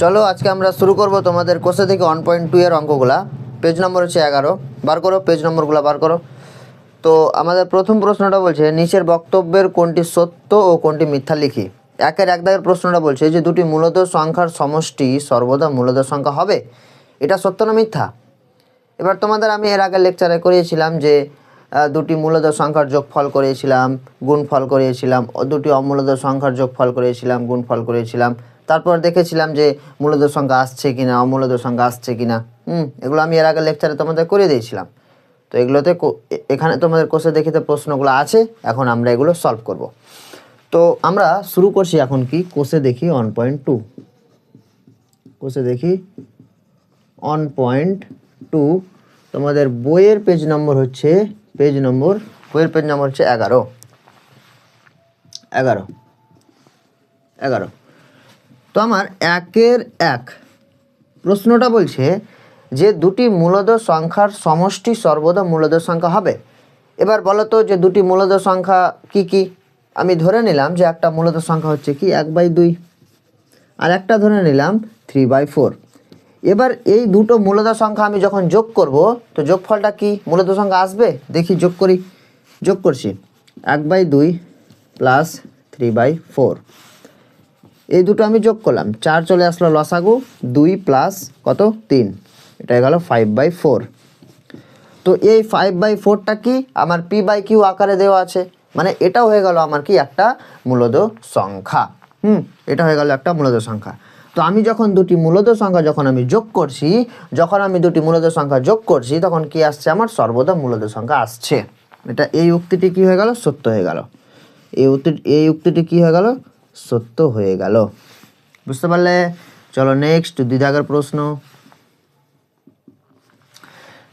চলো, আজকে আমরা শুরু করব তোমাদের কোষে থেকে ওয়ান পয়েন্ট টু এর অঙ্কগুলা। পেজ নম্বর হচ্ছে এগারো। বার করো পেজ নম্বরগুলো বার করো। তো আমাদের প্রথম প্রশ্নটা বলছে, নিচের বক্তব্যের কোনটি সত্য ও কোনটি মিথ্যা লিখি? একের এক দাগের প্রশ্নটা বলছে যে দুটি মূলত সংখ্যার সমষ্টি সর্বদা মূলত সংখ্যা হবে, এটা সত্য না মিথ্যা? এবার তোমাদের আমি এর আগে লেকচারে করিয়েছিলাম যে দুটি মূলত সংখ্যার যোগফল করিয়েছিলাম গুণফল করিয়েছিলাম ও দুটি অমূলত সংখ্যার যোগফল করিয়েছিলাম গুণফল করেছিলাম। তারপর দেখেছিলাম যে মূলত সংখ্যা আসছে কিনা অমূলত সংখ্যা আসছে কিনা। হুম, এগুলো আমি এর আগে লেকচারে তোমাদের করে দিয়েছিলাম। তো এগুলোতে কো- এখানে তোমাদের কোষে দেখিতে প্রশ্নগুলো আছে, এখন আমরা এগুলো সলভ করব। তো আমরা শুরু করছি এখন কি? কোষে দেখি ওয়ান পয়েন্ট টু কোষে দেখি অন পয়েন্ট টু তোমাদের বইয়ের পেজ নম্বর হচ্ছে পেজ নম্বর, বইয়ের পেজ নম্বর হচ্ছে এগারো। এগারো। এগারো। তো আমার একের এক। প্রশ্নটা বলছে যে দুটি মূলদ সংখ্যার সমষ্টি সর্বদা মূলদ সংখ্যা হবে। এবার বলো তো যে দুটি মূলদ সংখ্যা কি কি? আমি ধরে নিলাম যে একটা মূলদ সংখ্যা হচ্ছে কি এক বাই দুই। আর একটা ধরে নিলাম থ্রি বাই ফোর এবার এই দুটো মূলদ সংখ্যা আমি যখন যোগ করব, তো যোগফলটা কি? মূলদ সংখ্যা আসবে? দেখি, যোগ করি। যোগ করছি। এক বাই দুই প্লাস থ্রি বাই ফোর এই দুটো আমি যোগ করলাম। চার চলে আসলো লসাগু, দুই প্লাস কত? তিন। এটা গেল ফাইভ বাই ফোর তো এই ফাইভ বাই ফোরটা কি? আমার পি বাই কিউ আকারে দেওয়া আছে। মানে এটা হয়ে গেল আমার কি? একটা মূলদ সংখ্যা। হুম, এটা হয়ে গেল একটা মূলদ সংখ্যা। তো আমি যখন দুটি মূলত সংখ্যা যখন আমি যোগ করছি, যখন আমি দুটি মূলত সংখ্যা যোগ করছি, তখন কি আসছে? আমার সর্বদা মূলত সংখ্যা আসছে। এটা এই উক্তিটি কি হয়ে গেল? সত্য হয়ে গেল। এই উক্তি, এই উক্তিটি কি হয়ে গেল? সত্য হয়ে গেল। বুঝতে পারলে? চলো নেক্সট দ্বিধাগের প্রশ্ন।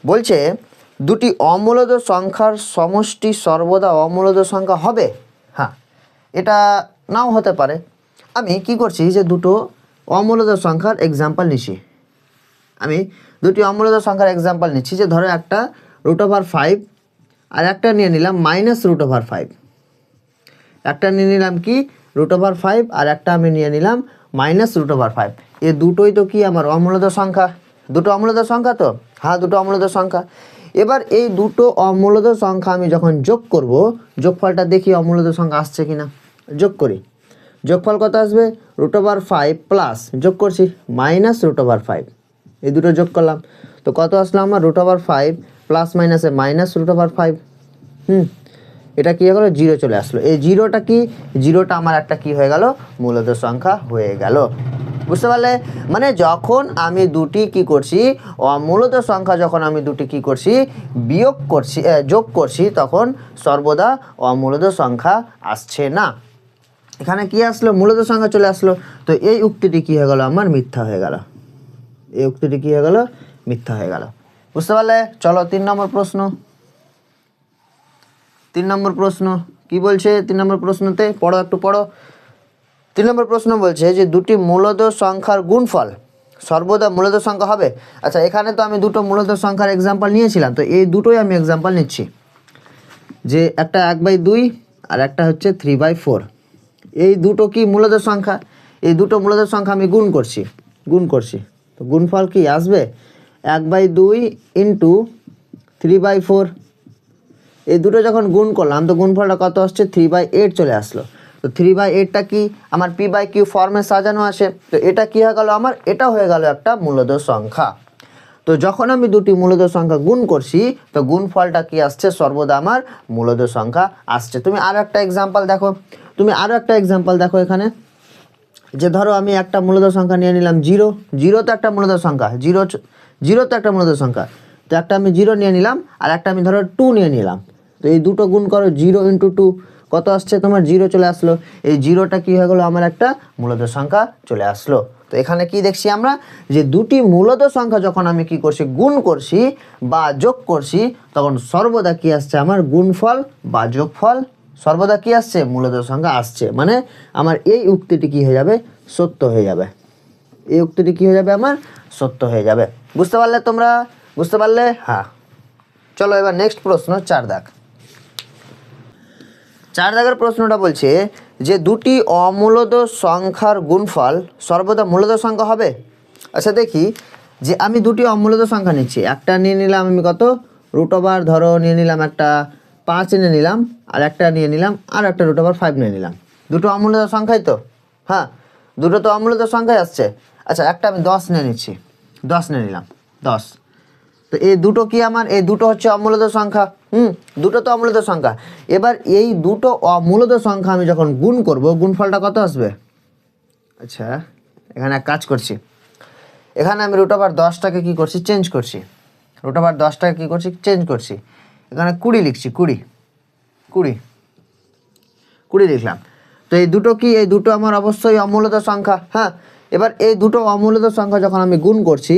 বলছে, দুটি অমূলদ সংখ্যার সমষ্টি সর্বদা অমূলদ সংখ্যা হবে? হ্যাঁ এটা নাও হতে পারে। আমি কি করছি যে দুটো অমূলদ সংখ্যার এক্সাম্পল নিচ্ছি আমি দুটি অমূলদ সংখ্যার এক্সাম্পল নিচ্ছি যে ধরো একটা রুট ওভার ফাইভ আর একটা নিয়ে নিলাম মাইনাস রুট ওভার ফাইভ একটা নিয়ে নিলাম কি? রুট ওভার ফাইভ আর একটা আমি নিয়ে নিলাম মাইনাস রুট ওভার ফাইভ এ দুটোই তো কি আমার অমূলদ সংখ্যা? দুটো অমূলদ সংখ্যা তো? হ্যাঁ দুটো অমূলদ সংখ্যা। এবার এই দুটো অমূলদ সংখ্যা আমি যখন যোগ করব, যোগফলটা দেখি অমূলদ সংখ্যা আসছে কিনা। যোগ করি। যোগফল কত আসবে? রুট ওভার ফাইভ প্লাস যোগ করছি মাইনাস রুট ওভার ফাইভ এই দুটো যোগ করলাম। তো কত আসলো আমার? রুট ওভার ফাইভ প্লাস মাইনাসে মাইনাস রুট ওভার ফাইভ হুম, এটা কী হয়ে গেলো? জিরো চলে আসলো। এই জিরোটা কি? জিরোটা আমার একটা কি হয়ে গেল? মূলত সংখ্যা হয়ে গেল। বুঝতে পারলে? মানে যখন আমি দুটি কি করছি মূলত সংখ্যা যখন আমি দুটি কি করছি, বিয়োগ করছি যোগ করছি, তখন সর্বদা অমূলত সংখ্যা আসছে না। এখানে কি আসলো? মূলত সংখ্যা চলে আসলো। তো এই উক্তিটি কি হয়ে গেল? আমার মিথ্যা হয়ে গেল। এই উক্তিটি কি হয়ে গেল? মিথ্যা হয়ে গেল। বুঝতে পারলে? চলো, তিন নম্বর প্রশ্ন। তিন নম্বর প্রশ্ন। কি বলছে তিন নম্বর প্রশ্নতে? পড়ো, একটু পড়ো। তিন নম্বর প্রশ্ন বলছে যে, দুটি মূলত সংখ্যার গুণফল সর্বদা মূলত সংখ্যা হবে? আচ্ছা এখানে তো আমি দুটো মূলত সংখ্যার এক্সাম্পল নিয়েছিলাম, তো এই দুটোই আমি এক্সাম্পল নিচ্ছি। যে একটা এক বাই দুই আর একটা হচ্ছে থ্রি বাই ফোর এই দুটো কি মূলদ সংখ্যা? এই দুটো মূলদ সংখ্যা আমি গুণ করছি গুণ করছি। তো গুণফল কি আসবে? এক বাই দুই ইন্টু থ্রি বাই ফোর এই দুটো যখন গুণ করলাম, তো গুণফলটা কত আসছে? থ্রি বাই এইট চলে আসলো। তো থ্রি বাই এইটটা কি? আমার পি বাই কিউ ফর্মে সাজানো আছে। তো এটা কি হয়ে গেল আমার? এটা হয়ে গেল একটা মূলদ সংখ্যা। তো যখন আমি দুটি মূলদ সংখ্যা গুণ করছি, তো গুণফলটা কি আসছে? সর্বদা আমার মূলদ সংখ্যা আসছে। তুমি আর একটা এক্সাম্পল দেখো। তুমি আরও একটা এক্সাম্পল দেখো এখানে। যে ধরো আমি একটা মূলদ সংখ্যা নিয়ে নিলাম জিরো। জিরো তো একটা মূলদ সংখ্যা। জিরো জিরো তো একটা মূলদ সংখ্যা। তো একটা আমি জিরো নিয়ে নিলাম আর একটা আমি ধরো টু নিয়ে নিলাম। তো এই দুটো গুণ করো জিরো ইন্টু টু কত আসছে তোমার? জিরো চলে আসলো। এই জিরোটা কী হয়ে গেলো? আমার একটা মূলদ সংখ্যা চলে আসলো। তো এখানে কি দেখছি আমরা? যে দুটি মূলত সংখ্যা যখন আমি কি করছি? গুণ করছি বা যোগ করছি, তখন সর্বদা কি আসছে আমার? গুণফল বা যোগফল সর্বদা কি আসছে? মূলদ সংখ্যা আসছে। মানে আমার এই উক্তিটি কি হয়ে যাবে? সত্য হয়ে যাবে। এই উক্তিটি কি হয়ে যাবে আমার? সত্য হয়ে যাবে। বুঝতে পারলে তোমরা? বুঝতে পারলে? হ্যাঁ। চলো এবার নেক্সট প্রশ্ন, চার দাগ। চার দাগের প্রশ্নটা বলছে যে দুটি অমূলদ সংখ্যার গুণফল সর্বদা মূলদ সংখ্যা হবে? আচ্ছা দেখি, যে আমি দুটি অমূলদ সংখ্যা নিচ্ছি। একটা নিয়ে নিলাম আমি কত? রুট ওভার ধরো, নিয়ে নিলাম একটা পাঁচ এনে নিলাম, আর একটা নিয়ে নিলাম, আর একটা রুট ওভার ফাইভ নিয়ে নিলাম। দুটো অমূলদ সংখ্যাই তো? হ্যাঁ দুটো তো অমূলদ সংখ্যাই আসছে। আচ্ছা একটা আমি দশ নিয়ে নিচ্ছি। দশ নিয়ে নিলাম, দশ। তো এই দুটো কি আমার? এই দুটো হচ্ছে অমূলদ সংখ্যা। হুম, দুটো তো অমূলদ সংখ্যা। এবার এই দুটো অমূলদ সংখ্যা আমি যখন গুণ করব, গুণফলটা কত আসবে? আচ্ছা এখানে এক কাজ করছি। এখানে আমি রুট ওভার দশটাকে কী করছি? চেঞ্জ করছি। রুট ওভার দশটাকে কী করছি? চেঞ্জ করছি। এখানে কুড়ি লিখছি, কুড়ি। কুড়ি। কুড়ি লিখলাম। তো এই দুটো কি? এই দুটো আমার অবশ্যই অমূলদ সংখ্যা হ্যাঁ? এবার এই দুটো অমূলদ সংখ্যা যখন আমি গুণ করছি,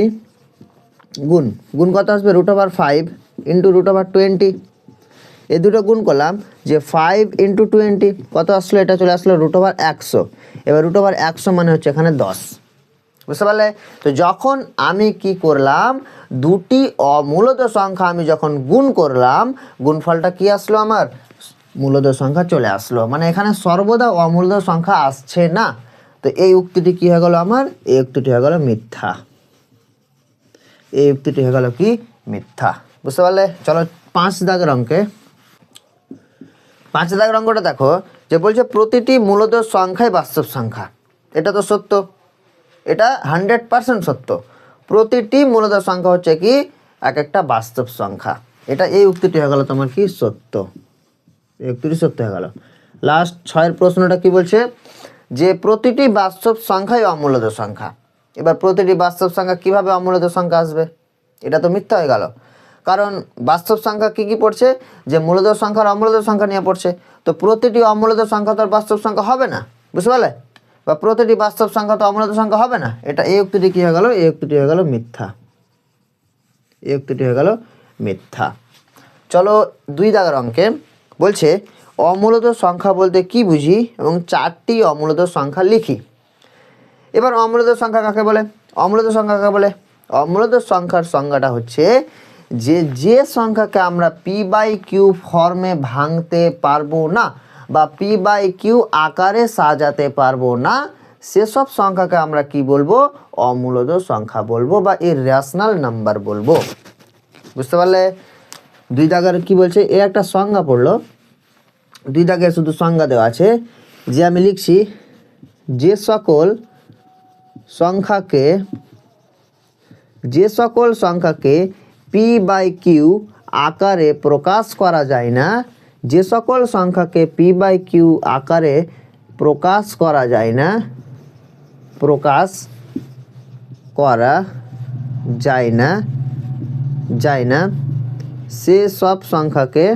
গুণ গুণ কত আসবে? Root over five into root over twenty এই দুটো গুণ করলাম যে ফাইভ ইন্টু টোয়েন্টি কত আসলো? এটা চলে আসলো রুট ওভার একশো। এবার রুট ওভার একশো মানে হচ্ছে এখানে দশ। বুঝতে পারলে? তো যখন আমি কি করলাম? দুটি অমূলত সংখ্যা আমি যখন গুণ করলাম, গুণফলটা কি আসলো আমার? মূলত সংখ্যা চলে আসলো। মানে এখানে সর্বদা অমূলত সংখ্যা আসছে না। তো এই উক্তিটি কি হয়ে গেল আমার? এই উক্তিটি হয়ে গেল মিথ্যা। এই উক্তিটি হয়ে গেল কি? মিথ্যা। বুঝতে পারলে? চলো পাঁচ দাগের অঙ্কে। পাঁচ দাগের অঙ্কটা দেখো, যে বলছে প্রতিটি মূলত সংখ্যাই বাস্তব সংখ্যা। এটা তো সত্য। এটা হান্ড্রেড পার্সেন্ট সত্য। প্রতিটি মূলত সংখ্যা হচ্ছে কি? এক একটা বাস্তব সংখ্যা। এটা এই উক্তিটি হয়ে গেল তোমার কি সত্য? এই উক্তিটি সত্য হয়ে গেল। লাস্ট ছয়ের প্রশ্নটা কি বলছে? যে প্রতিটি বাস্তব সংখ্যাই অমূলত সংখ্যা। এবার প্রতিটি বাস্তব সংখ্যা কীভাবে অমূলত সংখ্যা আসবে? এটা তো মিথ্যা হয়ে গেল। কারণ বাস্তব সংখ্যা কি কি পড়ছে? যে মূলত সংখ্যার অমূলত সংখ্যা নিয়ে পড়ছে। তো প্রতিটি অমূলত সংখ্যা তো বাস্তব সংখ্যা হবে না। বুঝতে পারলে? বা প্রতিটি বাস্তব সংখ্যা তো অমূলত সংখ্যা হবে না। এটা এই উক্তিটি কি হয়ে গেল? এই উক্তিটি হয়ে গেল মিথ্যা। এই উক্তিটি হয়ে গেল মিথ্যা। চলো দুই দাগের অঙ্কে বলছে, অমূলত সংখ্যা বলতে কি বুঝি এবং চারটি অমূলত সংখ্যা লিখি? এবার অমূলত সংখ্যা কাকে বলে? অমূলত সংখ্যা কাকে বলে? অমূলত সংখ্যার সংজ্ঞাটা হচ্ছে যে যে সংখ্যাকে আমরা পি বাই কিউ ফর্মে ভাঙতে পারব না বা পি বাই কিউ আকারে সাজাতে পারব না, সেসব সংখ্যাকে আমরা কি বলব? অমূলত সংখ্যা বলব বা এর রেশনাল নাম্বার বলব। বুঝতে পারলে? দুই দাগের কি বলছে? এ একটা সংজ্ঞা পড়ল। দুই দাগের শুধু সংজ্ঞা দেওয়া আছে যে আমি লিখছি, যে সকল সংখ্যাকে, যে সকল সংখ্যাকে পি বাই কিউ আকারে প্রকাশ করা যায় না যে সকল সংখ্যাকে পি বাই কিউ আকারে প্রকাশ করা যায় না, প্রকাশ করা যায় না যায় না, সে সব সংখ্যাকে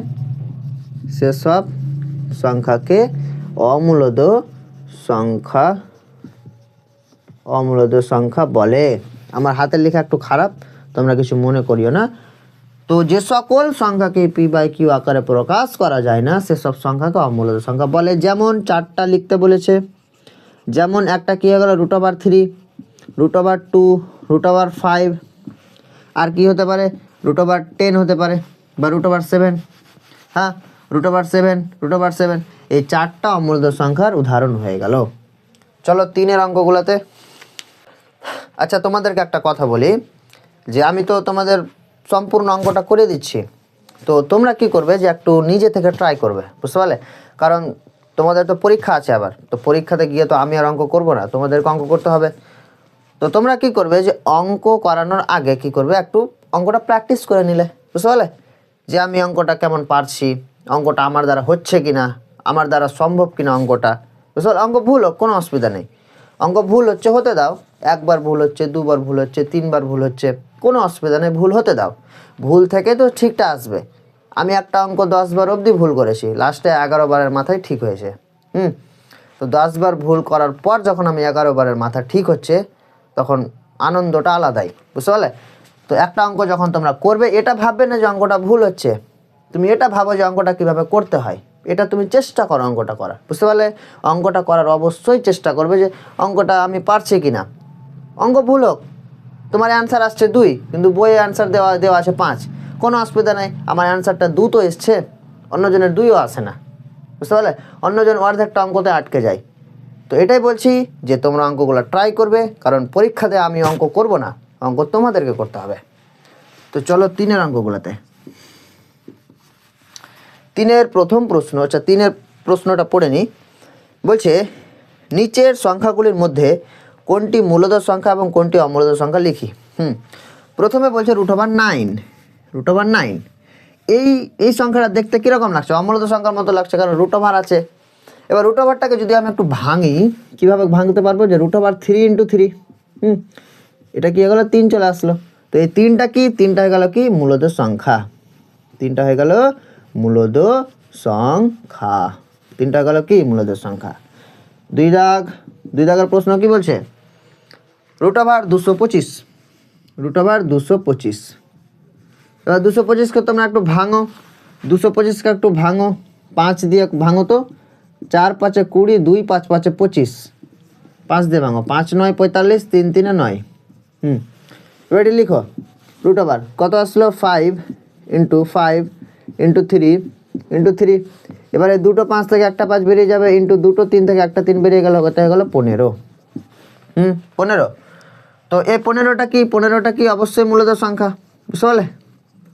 সেসব সংখ্যাকে অমূলদ সংখ্যা অমূলদ সংখ্যা বলে। আমার হাতের লেখা একটু খারাপ, তোমরা কিছু মনে করিও না। তো যে সকল সংখ্যাকে পি বাই কিউ আকারে প্রকাশ করা যায় না সেসব সংখ্যাকে অমূলদ সংখ্যা বলে। যেমন চারটা লিখতে বলেছে, যেমন একটা কী হয়ে গেল? Root over three root over two root over five আর কি হতে পারে? রুট ওভার টেন হতে পারে বা রুট ওভার সেভেন হ্যাঁ root over seven root over seven এই চারটা অমূল্য সংখ্যার উদাহরণ হয়ে গেল। চলো তিনের অঙ্কগুলোতে। আচ্ছা তোমাদেরকে একটা কথা বলি যে, আমি তো তোমাদের সম্পূর্ণ অঙ্কটা করে দিচ্ছি। তো তোমরা কি করবে যে একটু নিজে থেকে ট্রাই করবে, বুঝতে পারলে? কারণ তোমাদের তো পরীক্ষা আছে আবার। তো পরীক্ষাতে গিয়ে তো আমি আর অঙ্ক করব না, তোমাদেরকে অঙ্ক করতে হবে। তো তোমরা কি করবে যে অঙ্ক করানোর আগে কি করবে, একটু অঙ্কটা প্র্যাকটিস করে নিলে, বুঝতে পারলে? যে আমি অঙ্কটা কেমন পারছি, অঙ্কটা আমার দ্বারা হচ্ছে কিনা, আমার দ্বারা সম্ভব কিনা অঙ্কটা, বুঝতে পারলে? অঙ্ক ভুল হোক, কোনো অসুবিধা নেই। অঙ্ক ভুল হচ্ছে, হতে দাও। একবার ভুল হচ্ছে, দুবার ভুল হচ্ছে, তিনবার ভুল হচ্ছে। কোনো অসুবিধা নেই, ভুল হতে দাও। ভুল থেকে তো ঠিকটা আসবে। আমি একটা অঙ্ক দশবার অবধি ভুল করেছি লাস্টে এগারো বারের মাথায় ঠিক হয়েছে, হুম? তো দশবার ভুল করার পর যখন আমি এগারো বারের মাথা ঠিক হচ্ছে, তখন আনন্দটা আলাদাই, বুঝতে পারলে? তো একটা অঙ্ক যখন তোমরা করবে, এটা ভাববে না যে অঙ্কটা ভুল হচ্ছে। তুমি এটা ভাবো যে অঙ্কটা কীভাবে করতে হয়। এটা তুমি চেষ্টা করো অঙ্কটা করার, বুঝতে পারলে? অঙ্কটা করার অবশ্যই চেষ্টা করবে যে অঙ্কটা আমি পারছি কি না অঙ্ক ভুল হোক তোমার অ্যান্সার আসছে দুই, কিন্তু বইয়ে অ্যান্সার দেওয়া দেওয়া আছে পাঁচ। কোনো অসুবিধা নেই, আমার অ্যান্সারটা দু তো এসছে, অন্যজনের দুইও আসে না। বুঝতে পারলে? অন্যজন অর্ধেকটা অঙ্কতে আটকে যায়। তো এটাই বলছি যে তোমরা অঙ্কগুলো ট্রাই করবে, কারণ পরীক্ষাতে আমি অঙ্ক করব না, অঙ্ক তোমাদেরকে করতে হবে। তো চলো তিনের অঙ্কগুলোতে। তিনের প্রথম প্রশ্ন আচ্ছা তিনের প্রশ্নটা পড়ে নিই বলছে, নিচের সংখ্যাগুলির মধ্যে কোনটি মূলধর সংখ্যা এবং কোনটি অমূলধর সংখ্যা লিখি? হুম। প্রথমে বলছে root over nine root over nine এই এই সংখ্যাটা দেখতে কীরকম লাগছে? অমূলধর সংখ্যার মতো লাগছে কারণ রুট ওভার আছে। এবার রুট ওভারটাকে যদি আমি একটু ভাঙি, কীভাবে ভাঙতে পারব? যে root over three into three hmm. এটা কি হয়ে গেলো? তিন চলে আসলো। তো এই তিনটা কি? তিনটা হয়ে গেল কি? মূলধর সংখ্যা। তিনটা হয়ে গেল মূলদ সংখ্যা। তিনটা গেল কি? মূলদের সংখ্যা। দুই দাগ। দুই দাগের প্রশ্ন কি বলছে? রুট ওভার দুশো পঁচিশ। রুট ওভার দুশো পঁচিশ। এবার দুশো পঁচিশকে তোমরা একটু ভাঙো। দুশো পঁচিশকে একটু ভাঙো। পাঁচ দিয়ে ভাঙো তো। চার পাঁচে কুড়ি, দুই পাঁচ পাঁচে পঁচিশ। পাঁচ দিয়ে ভাঙো। পাঁচ নয় পঁয়তাল্লিশ, তিন তিনে নয়। হুম। রেডি লিখো। Root over. কত আসলো? Five into five into three into three. এবারে দুটো পাঁচ থেকে একটা পাঁচ বেরিয়ে যাবে। ইন্টু দুটো তিন থেকে একটা তিন বেরিয়ে গেল। কত হয়ে গেলো? পনেরো। হুম? পনেরো। তো এই পনেরোটা কি? পনেরোটা কি অবশ্যই মূলত সংখ্যা? বুঝতে পারলে?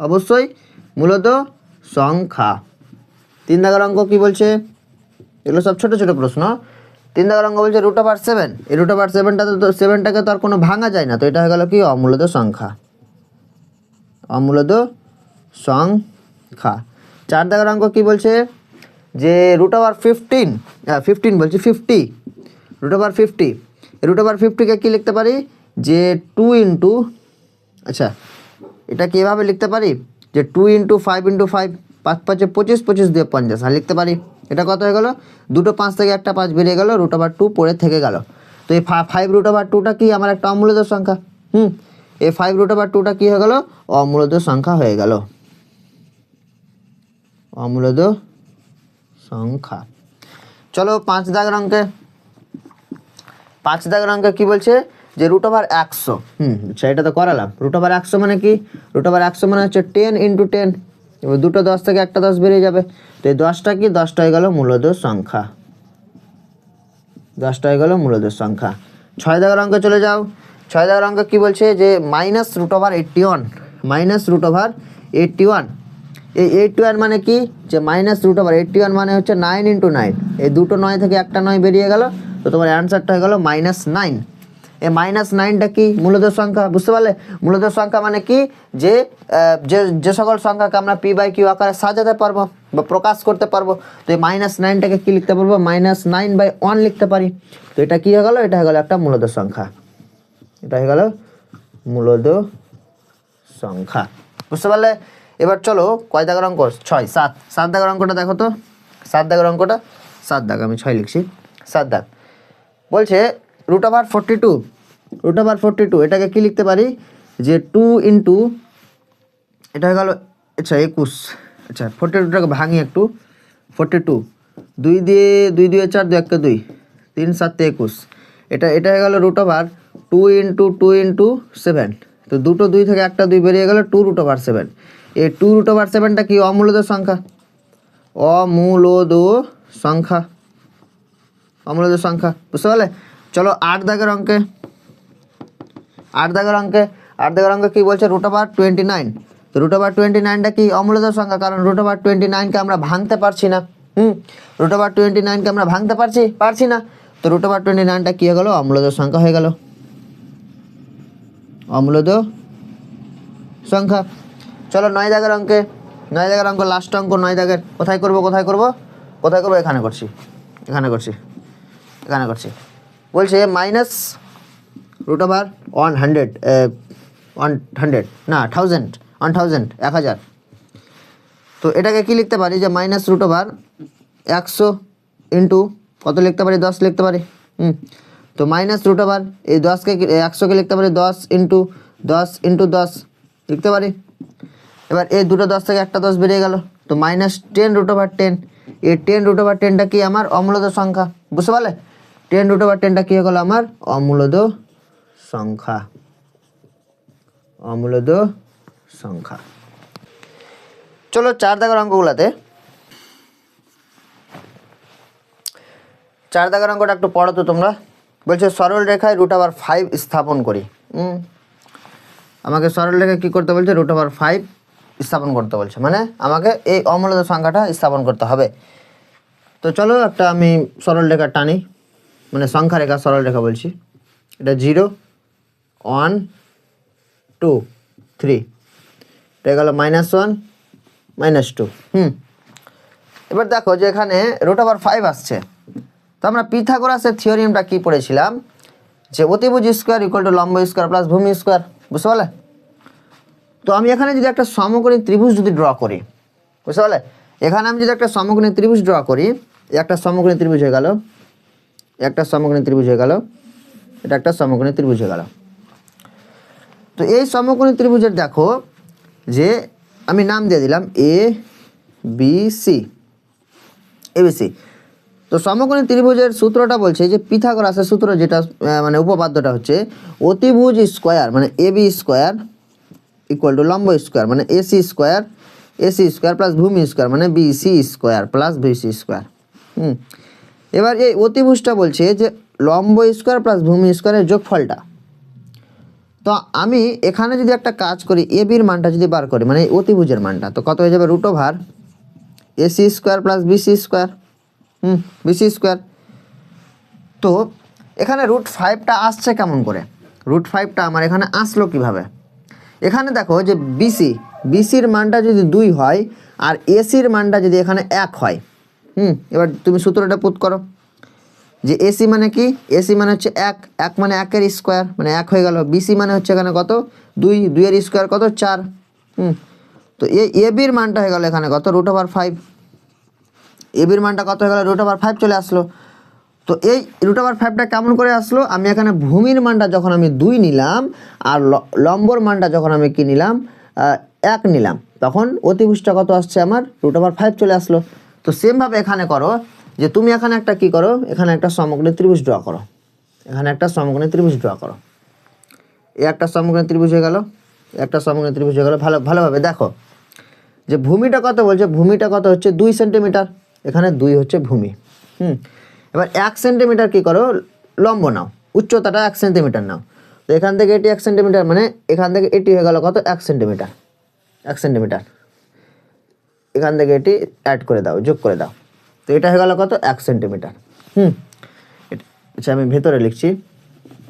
অবশ্যই মূলত সংখ্যা। তিন দাগের অঙ্ক কি বলছে? এগুলো সব ছোটো ছোটো প্রশ্ন। তিন দাগের অঙ্ক বলছে রুট ওভার সেভেন এই রুট ওভার সেভেনটা তো সেভেনটাকে তো আর কোনো ভাঙা যায় না। তো এটা হয়ে গেল কি? অমূলত সংখ্যা। অমূলত সংখ্যা। চার দাগের অঙ্ক কি বলছে? যে রুট ওভার ফিফটিন ফিফটিন বলছি fifty root over fifty root over ফিফটিকে কী লিখতে পারি? যে টু ইন্টু আচ্ছা এটা কীভাবে লিখতে পারি? যে two into five into five পাঁচ পাঁচে পঁচিশ পঁচিশ দিয়ে পঞ্চাশ, আর লিখতে পারি? এটা কত হয়ে গেল? দুটো পাঁচ থেকে একটা পাঁচ বেরিয়ে গেল রুট ওভার টু পড়ে থেকে গেল। তো এই ফাইভ রুট ওভার টুটা কি আমার একটা অমূল্য সংখ্যা? হুম, এই ফাইভ রুট ওভার টুটা কী হয়ে গেল? অমূল্য সংখ্যা হয়ে গেল। অমূল্য সংখ্যা। চলো পাঁচ দাগের অঙ্কে, পাঁচ দাগের অঙ্কে কি বলছে? যে রুট ওভার একশো। হুম আচ্ছা এটা তো করালাম। রুট ওভার একশো মানে কি? রুট ওভার একশো মানে হচ্ছে টেন ইন্টু টেন এবার দুটো দশ থেকে একটা দশ বেরিয়ে যাবে। তো এই দশটা কি? দশটা হয়ে গেল মূলদ সংখ্যা। দশটা হয়ে গেল মূলদ সংখ্যা। ছয় দাগের অঙ্কে চলে যাও। ছয় দাগের অঙ্ক কী বলছে? যে minus root over eighty one minus root over eighty one এই এইটটি ওয়ান মানে কি? যে minus root over eighty one মানে হচ্ছে নাইন ইন্টু নাইন এই দুটো নয় থেকে একটা নয় বেরিয়ে গেল। তো তোমার অ্যান্সারটা হয়ে গেল মাইনাস নাইন এই মাইনাস নাইনটা কি? মূলত সংখ্যা, বুঝতে পারলে? মূলত সংখ্যা মানে কি? যে যে সকল সংখ্যাকে আমরা পি বাই কিউ আকারে সাজাতে পারব বা প্রকাশ করতে পারব, তো এই মাইনাস নাইনটাকে কী লিখতে পারব? মাইনাস নাইন বাই ওয়ান লিখতে পারি। তো এটা কী হয়ে গেলো? এটা হয়ে গেলো একটা মূলত সংখ্যা। এটা হয়ে গেল মূলত সংখ্যা। বুঝতে পারলে? এবার চলো, কয় দাগের অঙ্ক? ছয়, সাত। সাত দাগের অঙ্কটা দেখো তো। সাত দাগের অঙ্কটা? সাত দাগ, আমি ছয় লিখছি। সাত দাগ। বলছে root over forty two root over forty two এটাকে কী লিখতে পারি? যে টু ইন্টু এটা হয়ে গেল আচ্ছা একুশ। আচ্ছা ফোরটি টুটাকে ভাঙি একটু। ফোরটি টু দুই দিয়ে, দুই দুই চার, দুই একটা দুই, তিন, সাতে, একুশ। এটা এটা হয়ে গেল root over two into two into seven তো দুটো দুই থেকে একটা দুই বেরিয়ে গেল টু রুট ওভার সেভেন এই টু রুট ওভার সেভেনটা কি? অমূলদ সংখ্যা। অমূলদ সংখ্যা। অমূলদ সংখ্যা। বুঝতে পারলে? চলো আট দাগের অঙ্কে, আট দাগের অঙ্কে, আট দাগের অঙ্কে কী বলছে? রুট ওভার টোয়েন্টি নাইন তো রুট ওভার টোয়েন্টি নাইনটা কি অমূলদ সংখ্যা? কারণ রুট ওভার টোয়েন্টি নাইনকে আমরা ভাঙতে পারছি না। হুম? রুট ওভার টোয়েন্টি নাইনকে আমরা ভাঙতে পারছি পারছি না। তো রুট ওভার টোয়েন্টি নাইনটা কী হয়ে গেলো? অমূলদ সংখ্যা হয়ে গেল। অমূলদ সংখ্যা। চলো নয় দাগের অঙ্কে, নয় দাগের অঙ্ক লাস্ট অঙ্ক নয় দাগের। কোথায় করব কোথায় করব? কোথায় করব? এখানে করছি এখানে করছি এখানে করছি। বলছে minus root over one hundred one hundred না থাউজেন্ড ওয়ান থাউজেন্ড এক হাজার। তো এটাকে কি লিখতে পারি? যে মাইনাস রুট ওভার একশো ইন্টু কত লিখতে পারি? দশ লিখতে পারি। হুম। তো মাইনাস রুট ওভার এই দশকে একশোকে লিখতে পারি দশ ইন্টু দশ ইন্টু দশ। লিখতে পারি? এবার এই দুটো দশ থেকে একটা দশ বেরিয়ে গেল। তো minus ten root over ten এই টেন রুট ওভার টেনটা কি আমার অমূলদ সংখ্যা? বুঝতে পারলে? টেন রুট ওভার টেনটা কী গেলো আমার? অমূলদ সংখ্যা। অমূলদ সংখ্যা। চলো চার দাগের অঙ্কগুলোতে। চার দাগের অঙ্কটা একটু পড়ো তো তোমরা। বলছে সরল রেখায় রুট আবার ফাইভ স্থাপন করি। আমাকে সরল রেখায় কী করতে বলছে? রুট আবার ফাইভ স্থাপন করতে বলছে। মানে আমাকে এই অমূলত সংখ্যাটা স্থাপন করতে হবে। তো চলো একটা আমি সরল রেখা টানি। মানে সংখ্যা রেখা, সরল রেখা বলছি। এটা জিরো, ওয়ান, টু, থ্রি। এটা গেল মাইনাস ওয়ান, মাইনাস টু। হুম। এবার দেখো যে এখানে রুট আবার ফাইভ আসছে। তো আমরা পিথাগোরাসের থিওরিমটা কি পড়েছিলাম? যে অতিভুজ স্কোয়ার ইকুয়াল টু লম্ব স্কোয়ার প্লাস ভূমি স্কোয়ার। বুঝতে পারলে? তো আমি এখানে যদি একটা সমকোণী ত্রিভুজ যদি ড্র করি, বুঝতে পারলে? এখানে আমি যদি একটা সমকোণী ত্রিভুজ ড্র করি একটা সমকোণী ত্রিভুজ হয়ে গেল একটা সমকোণী ত্রিভুজ হয়ে গেল, এটা একটা সমকোণী ত্রিভুজ হয়ে গেল। তো এই সমকোণী ত্রিভুজের দেখো যে আমি নাম দিয়ে দিলাম এ বি সি এবিসি তো সমকোণী ত্রিভুজের সূত্রটা বলছে যে পিথাগোরাসের সূত্র যেটা মানে উপপাদ্যটা হচ্ছে অতিভুজ স্কোয়ার মানে A B square equal to লম্ব স্কোয়ার মানে AC square AC square plus ভূমি স্কোয়ার মানে BC square plus BC square. হুম। এবার এই অতিভুজটা বলছে যে লম্ব স্কোয়ার প্লাস ভূমি স্কোয়ারের যোগফলটা। তো আমি এখানে যদি একটা কাজ করি, এ বির মানটা যদি বার করি মানে অতিভুজের মানটা, তো কত হয়ে যাবে root over AC square plus BC square হুম বিসি স্কোয়ার তো এখানে রুট ফাইভটা আসছে কেমন করে? রুট ফাইভটা আমার এখানে আসলো কীভাবে? এখানে দেখো যে বিসি বিসির মানটা যদি দুই হয়, আর এসির মানটা যদি এখানে এক হয় হুম, এবার তুমি সূত্রটা পুট করো। যে এসি মানে কি? এসি মানে হচ্ছে এক এক মানে একের স্কোয়ার মানে এক হয়ে গেল। বিসি মানে হচ্ছে এখানে কত? দুই, দুইয়ের স্কোয়ার কত? চার। হুম, তো এ এবির মানটা হয়ে গেল এখানে কত? রুট ওভার ফাইভ এবির মানটা কত হয়ে গেল? রুট ওভার ফাইভ চলে আসলো। তো এই রুট ওভার ফাইভটা কেমন করে আসলো? আমি এখানে ভূমির মানটা যখন আমি দুই নিলাম, আর লম্বর মানটা যখন আমি কি নিলাম? এক নিলাম। তখন অতিভুজটা কত আসছে আমার? রুট ওভার ফাইভ চলে আসলো। তো সেমভাবে এখানে করো যে তুমি এখানে একটা কি করো? এখানে একটা সমগ্র ত্রিভুজ ড্র করো। এখানে একটা সমগ্র ত্রিভুজ ড্র করো। এ একটা সমগ্র ত্রিভুজ হয়ে গেল। একটা সমগ্র ত্রিভুজ হয়ে গেল। ভালো, ভালোভাবে দেখো। যে ভূমিটা কত বলছে? ভূমিটা কত হচ্ছে? দুই সেন্টিমিটার এখানে দুই হচ্ছে ভূমি। হুম। এবার এক সেন্টিমিটার কী করো? লম্ব নাও। উচ্চতাটা এক সেন্টিমিটার নাও। তো এখান থেকে এটি এক সেন্টিমিটার মানে এখান থেকে এটি হয়ে গেল কত? এক সেন্টিমিটার এক সেন্টিমিটার এখান থেকে এটি অ্যাড করে দাও, যোগ করে দাও। তো এটা হয়ে গেল কত? এক সেন্টিমিটার হুম। আচ্ছা আমি ভেতরে লিখছি।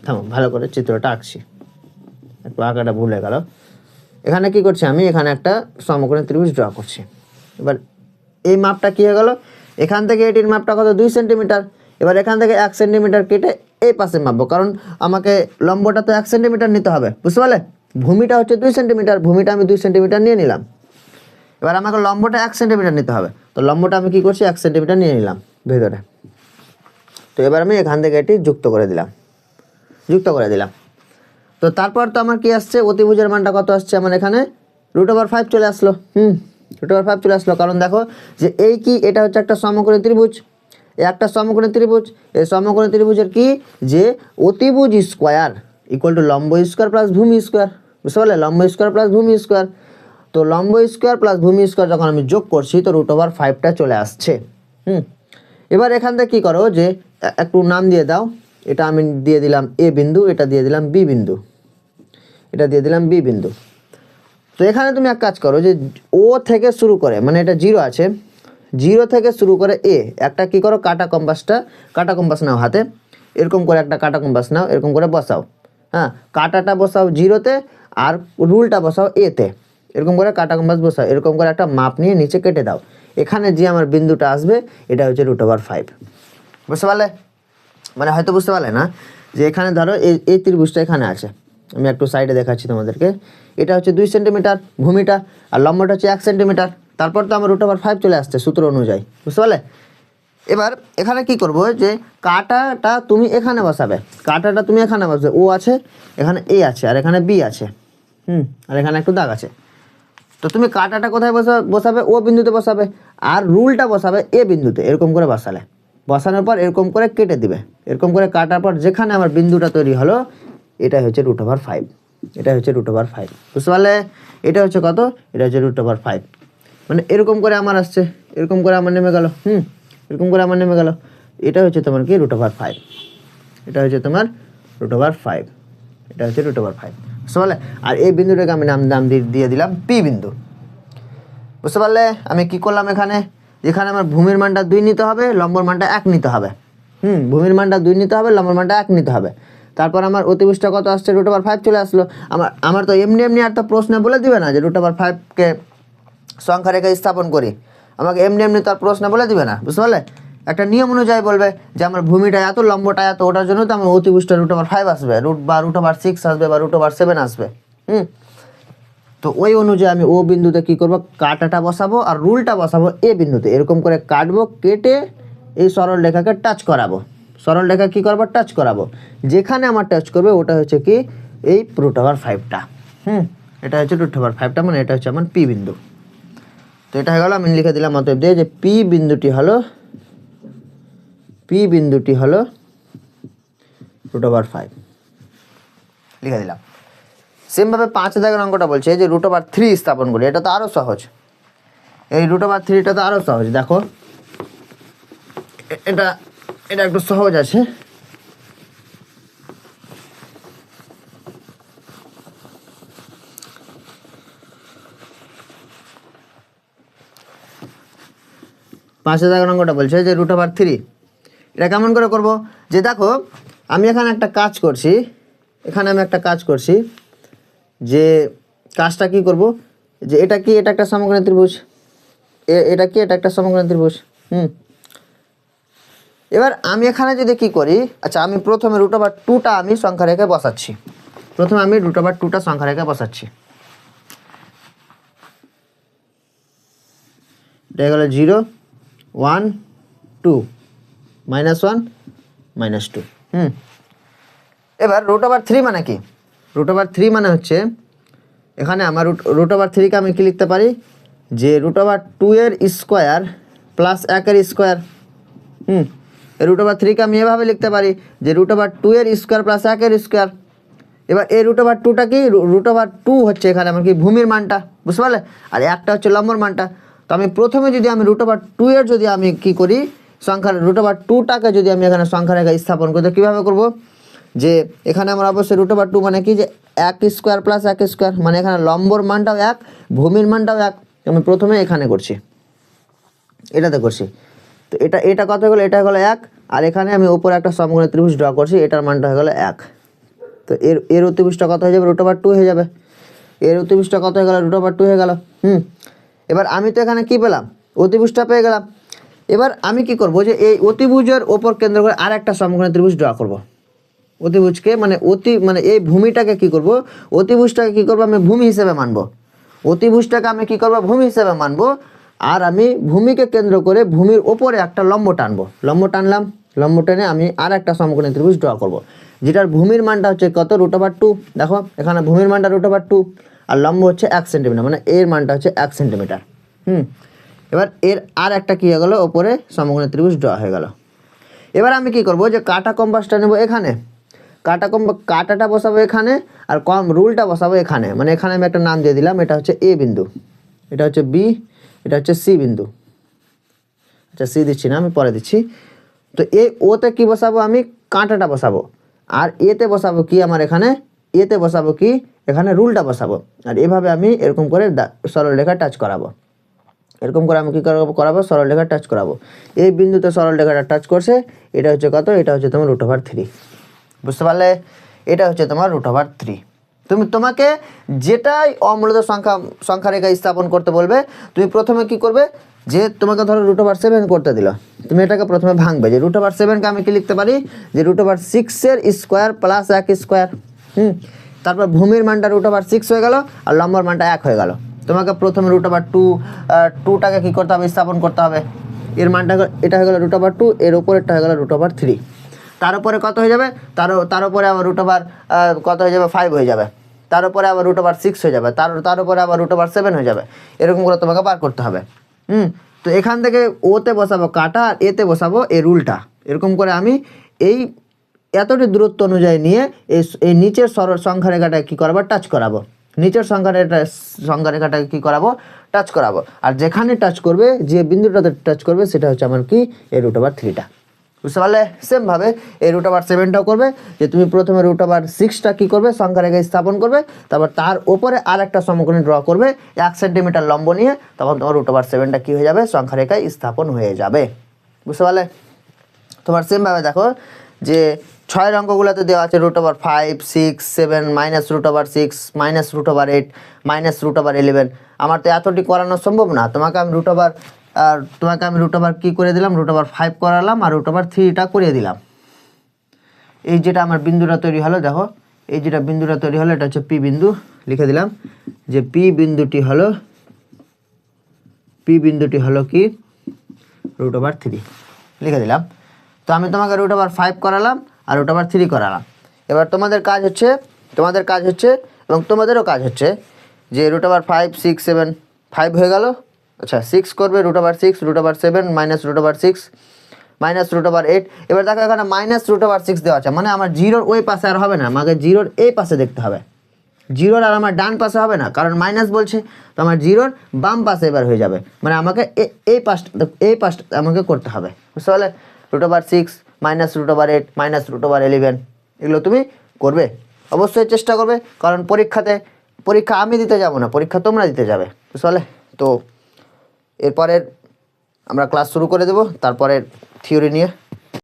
থামো, ভালো করে চিত্রটা আঁকছি। একটু আঁকাটা ভুল হয়ে গেল। এখানে কি করছি আমি? এখানে একটা সমকোণী ত্রিভুজ ড্র করছি। এবার এই মাপটা কি হয়ে গেল? এখান থেকে এটির মাপটা কত? দুই সেন্টিমিটার এবার এখান থেকে এক সেন্টিমিটার কেটে এই পাশে মাপবো। কারণ আমাকে লম্বটা তো এক সেন্টিমিটার নিতে হবে। বুঝতে পারলে? ভূমিটা হচ্ছে দুই সেন্টিমিটার ভূমিটা আমি দুই সেন্টিমিটার নিয়ে নিলাম। এবার আমাকে লম্বটা এক সেন্টিমিটার নিতে হবে। তো লম্বটা আমি কি করছি? এক সেন্টিমিটার নিয়ে নিলাম ভেতরে। তো এবার আমি এখান থেকে এটি যুক্ত করে দিলাম। যুক্ত করে দিলাম। তো তারপর তো আমার কি আসছে? অতিভুজের মানটা কত আসছে আমার এখানে? রুট ওভার ফাইভ চলে আসলো। হুম রুট ওভার ফাইভ চলে আসলো। কারণ দেখো যে এই কি? এটা হচ্ছে একটা সমকোণী ত্রিভুজ। একটা সমকোণী ত্রিভুজ। এই সমকোণী ত্রিভুজের কি? যে অতিভুজ স্কোয়ার ইকুয়াল টু লম্ব স্কোয়ার প্লাস ভূমি স্কোয়ার বুঝতে পারলে? লম্ব স্কোয়ার প্লাস ভূমি স্কোয়ার তো লম্ব স্কোয়ার প্লাস ভূমি স্কোয়ার যখন আমি যোগ করছি, তো রুট ওভার ফাইভটা চলে আসছে। হুম? এবার এখান থেকে কী করো যে একটু নাম দিয়ে দাও। এটা আমি দিয়ে দিলাম এ বিন্দু, এটা দিয়ে দিলাম বি বিন্দু। এটা দিয়ে দিলাম বি বিন্দু। তো এখানে তুমি এক কাজ করো যে ও থেকে শুরু করে মানে এটা জিরো আছে জিরো থেকে শুরু করে এ একটা কি করো, কাটা কম্পাসটা কাটা কম্পাস নাও হাতে, এরকম করে একটা কাটা কম্পাস নাও, এরকম করে বসাও। হ্যাঁ কাটাটা বসাও জিরোতে আর রুলটা বসাও এতে এরকম করে কাটা কম্পাস বসাও, এরকম করে একটা মাপ নিয়ে নিচে কেটে দাও। এখানে যে আমার বিন্দুটা আসবে, এটা হচ্ছে রুট ওভার ফাইভ বুঝতে পারলে? মানে হয়তো বুঝতে পারলে না? যে এখানে ধরো এই এই ত্রিভুজটা এখানে আছে। আমি একটু সাইডে দেখাচ্ছি তোমাদেরকে। এটা হচ্ছে দুই সেন্টিমিটার ভূমিটা, আর লম্বটা হচ্ছে এক সেন্টিমিটার তারপর তো আমার রুট ওভার ফাইভ চলে আসছে সূত্র অনুযায়ী। বুঝতে পারলে? এবার এখানে কি করব যে কাটাটা তুমি এখানে বসাবে। কাটাটা তুমি এখানে বসাবে। ও আছে, এখানে এ আছে, আর এখানে বি আছে। হুম, আর এখানে একটু দাগ আছে। তো তুমি কাটাটা কোথায় বসা, বসাবে? ও বিন্দুতে বসাবে। আর রুলটা বসাবে এ বিন্দুতে। এরকম করে বসালে। বসানোর পর এরকম করে কেটে দিবে। এরকম করে কাটার পর যেখানে আমার বিন্দুটা তৈরি হলো, এটাই হচ্ছে রুট ওভার ফাইভ এটা হচ্ছে রুট ওভার ফাইভ বুঝতে পারলে? এটা হচ্ছে কত? এটা হচ্ছে রুট ওভার ফাইভ মানে এরকম করে আমার আসছে। এরকম করে আমার নেমে গেল। হুম, এরকম করে আমার নেমে গেল। এটা হচ্ছে তোমার কি? রুট ওভার ফাইভ এটা হচ্ছে তোমার রুট ওভার ফাইভ এটা হচ্ছে রুট ওভার ফাইভ বুঝতে পারলে? আর এই বিন্দুটাকে আমি নাম নাম দিয়ে- দিয়ে দিলাম পি বিন্দু। বুঝতে পারলে? আমি কি করলাম এখানে? যেখানে আমার ভূমির মানটা দুই নিতে হবে, লম্বর মানটা এক নিতে হবে। হুম, ভূমির মানটা দুই নিতে হবে, লম্বর মানটা এক নিতে হবে। তারপর আমার অতিবৃষ্টা কত আসছে? রুট ওভার ফাইভ চলে আসলো। আমার আমার তো এমনি এমনি আর তো প্রশ্নে বলে দিবে না যে রুট ওভার ফাইভকে সংখ্যা রেখে স্থাপন করি। আমাকে এমনি এমনি তার প্রশ্ন বলে দিবে না। বুঝতে পারলে? একটা নিয়ম অনুযায়ী বলবে যে আমার ভূমিটা এত, লম্বটা এত, ওটার জন্য তো আমার অতিবৃষ্ট রুট ওভার ফাইভ আসবে রুট বা রুট ওভার সিক্স আসবে বা রুট ওভার সেভেন আসবে, হুম? তো ওই অনুযায়ী আমি ও বিন্দুতে কি করব? কাটাটা বসাবো আর রুলটা বসাবো এ বিন্দুতে। এরকম করে কাটবো, কেটে এই সরল রেখাকে টাচ করাবো। সরল রেখা কি করব? টাচ করাবো। যেখানে আমার টাচ করবে, ওটা হচ্ছে কি? এই রুট ওভার ফাইভটা হুম? এটা হচ্ছে রুট ওভার ফাইভটা মানে এটা হচ্ছে আমার পি বিন্দু। তো এটা হয়ে গেল, আমি লিখে দিলাম অতএব দিয়ে যে পি বিন্দুটি হলো পি বিন্দুটি হলো রুট ওভার ফাইভ লিখে দিলাম। সেমভাবে পাঁচ দাগের অঙ্কটা বলছে যে রুট ওভার থ্রি স্থাপন করি, এটা তো আরও সহজ। এই রুট ওভার থ্রিটা তো আরও সহজ, দেখো। এটা এটা একটু সহজ আছে। পাঁচ দাগের অঙ্কটা বলছে যে রুট ওভার থ্রি এটা কেমন করে করব? যে দেখো, আমি এখানে একটা কাজ করছি, এখানে আমি একটা কাজ করছি, যে কাজটা কি করব? যে এটা কি, এটা একটা সমগ্র ত্রিভুজ? এটা কি, এটা একটা সমগ্র ত্রিভুজ? হুম। এবার আমি এখানে যদি কি করি আচ্ছা আমি প্রথমে রুট ওভার টুটা আমি সংখ্যা রেখে বসাচ্ছি। প্রথমে আমি রুট ওভার টুটা সংখ্যা রেখে বসাচ্ছি। এটা গেল zero one two minus one minus two হুম। এবার রুট ওভার থ্রি মানে কি? রুট ওভার থ্রি মানে হচ্ছে, এখানে আমার রুট রুট ওভার থ্রিকে আমি কি লিখতে পারি? যে রুট ওভার টু এর স্কোয়ার প্লাস একের স্কোয়ার হুম। রুট ওভার থ্রিকে আমি এভাবে লিখতে পারি যে রুট ওভার টু এর স্কোয়ার প্লাস একের স্কোয়ার এবার এই রুট ওভার টুটা কি? রুট ওভার টু হচ্ছে এখানে আমার কি? ভূমির মানটা। বুঝতে পারলে? আর একটা হচ্ছে লম্বর মানটা। তো আমি প্রথমে যদি আমি রুট ওভার টু এর যদি আমি কি করি সংখ্যার রুট ওভার টুটাকে যদি আমি এখানে সংখ্যা রেখা স্থাপন করি, তো কীভাবে করব? যে এখানে আমার অবশ্যই রুট ওভার টু মানে কি? যে এক স্কোয়ার প্লাস এক স্কোয়ার মানে এখানে লম্বর মানটাও এক, ভূমির মানটাও এক। আমি প্রথমে এখানে করছি। এটাতে করছি। তো এটা এটা কত গেলো? এটা গেলো এক। আর এখানে আমি উপরে একটা সমগ্র ত্রিভুজ ড্র করছি, এটার মানটা হয়ে গেলো এক। তো এর এর অতিভুজটা কত হয়ে যাবে? রুট ওভার টু হয়ে যাবে। এর অতিভুজটা কত হয়ে গেলো? রুট ওভার টু হয়ে গেল। হুম। এবার আমি তো এখানে কি পেলাম? অতিভুজটা পেয়ে গেলাম। এবার আমি কি করব যে এই অতিভুজের ওপর কেন্দ্র করে আর একটা সমগ্র ত্রিভুজ ড্র করব। অতিভুজকে মানে অতি মানে এই ভূমিটাকে কি করব? অতিভুজটাকে কি করব আমি ভূমি হিসেবে মানব। অতিভুজটাকে আমি কি করব? ভূমি হিসেবে মানব। আর আমি ভূমিকে কেন্দ্র করে ভূমির ওপরে একটা লম্ব টানবো। লম্ব টানলাম। লম্ব টেনে আমি আর একটা সমকোণী ত্রিভুজ ড্র করব। যেটার ভূমির মানটা হচ্ছে কত? রুট ওভার টু দেখো, এখানে ভূমির মানটা রুট ওভার টু আর লম্ব হচ্ছে এক সেন্টিমিটার মানে এর মানটা হচ্ছে এক সেন্টিমিটার হুম? এবার এর আর একটা কী হয়ে গেলো? ওপরে সমকোণী ত্রিভুজ ড্র হয়ে গেল। এবার আমি কি করব? যে কাটা কম্পাসটা নেব এখানে। কাটা কম্পা কাটাটা বসাবো এখানে আর কম রুলটা বসাবো এখানে। মানে এখানে আমি একটা নাম দিয়ে দিলাম, এটা হচ্ছে এ বিন্দু। এটা হচ্ছে বি এটা হচ্ছে সি বিন্দু। আচ্ছা সি দিচ্ছি না, আমি পরে দিচ্ছি। তো এ ওতে কি বসাবো আমি? কাঁটাটা বসাবো। আর এতে বসাবো কি আমার এখানে? এতে বসাবো কি? এখানে রুলটা বসাবো। আর এভাবে আমি এরকম করে সরল রেখা টাচ করাবো। এরকম করে আমি কী করাবো করাবো? সরল রেখা টাচ করাবো। এই বিন্দুতে সরল রেখাটা টাচ করছে, এটা হচ্ছে কত? এটা হচ্ছে তোমার রুট ওভার থ্রি বুঝতে পারলে? এটা হচ্ছে তোমার রুট ওভার থ্রি তুমি তোমাকে যেটাই অমূলত সংখ্যা সংখ্যা রেখা স্থাপন করতে বলবে, তুমি প্রথমে কি করবে? যে তোমাকে ধরো রুট ওভার সেভেন করতে দিল। তুমি এটাকে প্রথমে ভাঙবে। যে রুট ওভার সেভেনকে আমি কি লিখতে পারি? যে রুট ওভার সিক্সের স্কোয়ার প্লাস এক স্কোয়ার হুম? তারপর ভূমির মানটা রুট ওভার সিক্স হয়ে গেল, আর লম্বর মানটা এক হয়ে গেল। তোমাকে প্রথমে রুট ওভার টু টুটাকে কী করতে হবে? স্থাপন করতে হবে। এর মানটা এটা হয়ে গেলো রুট ওভার টু এর উপরেরটা হয়ে গেলো রুট ওভার থ্রি তার উপরে কত হয়ে যাবে? তার তার উপরে আবার রুট ওভার কত হয়ে যাবে? ফাইভ হয়ে যাবে। তার উপরে আবার রুট ওভার সিক্স হয়ে যাবে। তার তার উপরে আবার রুট ওভার সেভেন হয়ে যাবে। এরকম করে তোমাকে বার করতে হবে। হুম? তো এখান থেকে ওতে বসাবো কাটা আর এতে বসাবো এই রুলটা এরকম করে আমি এই এতটি দূরত্ব অনুযায়ী নিয়ে এই নিচের সরল সংখ্যা রেখাটা কী করাবো? টাচ করাবো। নিচের সংখ্যা রেখা সংখ্যা রেখাটাকে কী করাবো? টাচ করাবো। আর যেখানে টাচ করবে, যে বিন্দুটাতে টাচ করবে, সেটা হচ্ছে আমার কি? এ রুট ওভার থ্রিটা বুঝতে পারলে? সেমভাবে এই রুট ওভার সেভেনটাও করবে। যে তুমি প্রথমে রুট ওভার সিক্সটা কী করবে? সংখ্যা রেখে স্থাপন করবে। তারপর তার ওপরে আর একটা সমকোণী ড্র করবে। এক সেন্টিমিটার লম্ব নিয়ে, তখন তোমার রুট ওভার সেভেনটা কী হয়ে যাবে? সংখ্যা রেখায় স্থাপন হয়ে যাবে। বুঝতে পারলে? তোমার সেমভাবে দেখো যে ছয়ের অঙ্কগুলোতে দেওয়া আছে root over five six seven minus root over six minus root over eight minus root over eleven আমার তো এতটি করানো সম্ভব না। তোমাকে আমি রুট ওভার আর তোমাকে আমি রুট ওভার কী করে দিলাম? রুট ওভার ফাইভ করালাম আর রুট ওভার থ্রিটা করে দিলাম। এই যেটা আমার বিন্দুটা তৈরি হলো, দেখো, এই যেটা বিন্দুটা তৈরি হলো, এটা হচ্ছে পি বিন্দু, লিখে দিলাম, যে পি বিন্দুটি হলো পি বিন্দুটি হলো কি? রুট ওভার থ্রি লিখে দিলাম। তো আমি তোমাকে রুট ওভার ফাইভ করালাম আর ওটা ওভার থ্রি করালাম এবার তোমাদের কাজ হচ্ছে, তোমাদের কাজ হচ্ছে এবং তোমাদেরও কাজ হচ্ছে যে root over five six seven five হয়ে গেল। আচ্ছা সিক্স করবে রুট ওভার সিক্স রুট আবার seven minus root over six minus root over eight এবার দেখো এখানে মাইনাস রুট ওভার সিক্স দেওয়া আছে মানে আমার জিরোর ওই পাশে আর হবে না, আমাকে জিরোর এই পাশে দেখতে হবে। জিরোর আর আমার ডান পাশে হবে না, কারণ মাইনাস বলছে, তো আমার জিরোর বাম পাশে এবার হয়ে যাবে। মানে আমাকে এই পাশটা এই পাশটা আমাকে করতে হবে। বুঝতে পারলে? Root over six minus root over eight minus root over eleven এগুলো তুমি করবে। অবশ্যই চেষ্টা করবে, কারণ পরীক্ষাতে, পরীক্ষা আমি দিতে যাব না, পরীক্ষা তোমরা দিতে যাবে বুঝলে তো এরপরের আমরা ক্লাস শুরু করে দেবো তারপরে থিওরি নিয়ে।